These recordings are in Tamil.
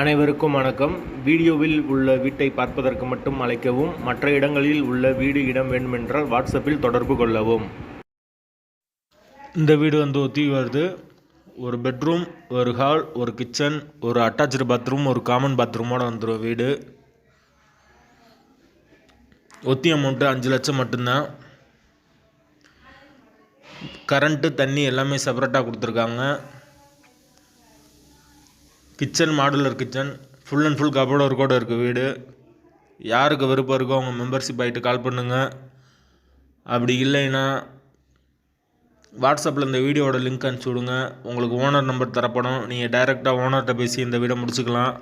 அனைவருக்கும் வணக்கம். வீடியோவில் உள்ள வீட்டை பார்ப்பதற்கு மட்டும் அழைக்கவும் மற்ற இடங்களில் உள்ள வீடு இடம் வேண்டுமென்றால் வாட்ஸ்அப்பில் தொடர்பு கொள்ளவும். இந்த வீடு வந்து ஒத்தி வருது. ஒரு பெட்ரூம் ஒரு ஹால் ஒரு கிச்சன் ஒரு அட்டாச்சு பாத்ரூம் ஒரு காமன் பாத்ரூமோட வந்துடும் வீடு. ஒத்தி அமௌண்ட்டு அஞ்சு லட்சம் மட்டும்தான். கரண்ட்டு தண்ணி எல்லாமே செப்பரேட்டாக கொடுத்துருக்காங்க. Kitchen modular kitchen full and full cupboard கூட இருக்குது வீடு. யாருக்கு விருப்பம் இருக்கோ அவங்க மெம்பர்ஷிப் ஆகிட்டு கால் பண்ணுங்கள் அப்படி இல்லைன்னா வாட்ஸ்அப்பில் இந்த வீடியோவோட லிங்க் அனுப்பிச்சி விடுங்க. உங்களுக்கு ஓனர் நம்பர் தரப்படும். நீங்கள் டைரெக்டாக ஓனர்கிட்ட பேசி இந்த வீடை முடிச்சுக்கலாம்.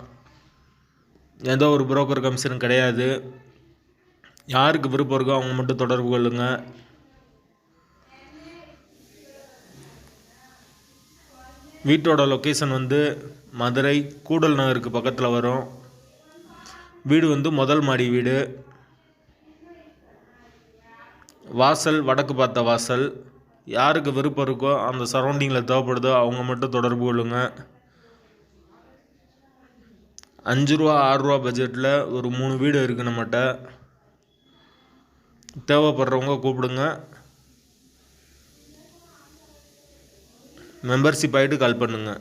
எந்த ஒரு புரோக்கர் கமிஷனும் கிடையாது. யாருக்கு விருப்பம் இருக்கோ அவங்க மட்டும் தொடர்பு கொள்ளுங்கள் வீட்டோட லொக்கேஷன் வந்து மதுரை கூடல் நகருக்கு பக்கத்தில் வரும். வீடு வந்து முதல் மாடி வீடு. வாசல் வடக்கு பார்த்த வாசல். யாருக்கு விருப்பம் இருக்கோ அந்த சரௌண்டிங்கில் தேவைப்படுதோ அவங்க மட்டும் தொடர்பு கொள்ளுங்க. அஞ்சு ரூபா ஆறு ரூபா பட்ஜெட்டில் ஒரு மூணு வீடு இருக்குது நம்மகிட்ட. தேவைப்படுறவங்க கூப்பிடுங்க. மெம்பர்ஷிப் ஆகிட்டு கால் பண்ணுங்கள்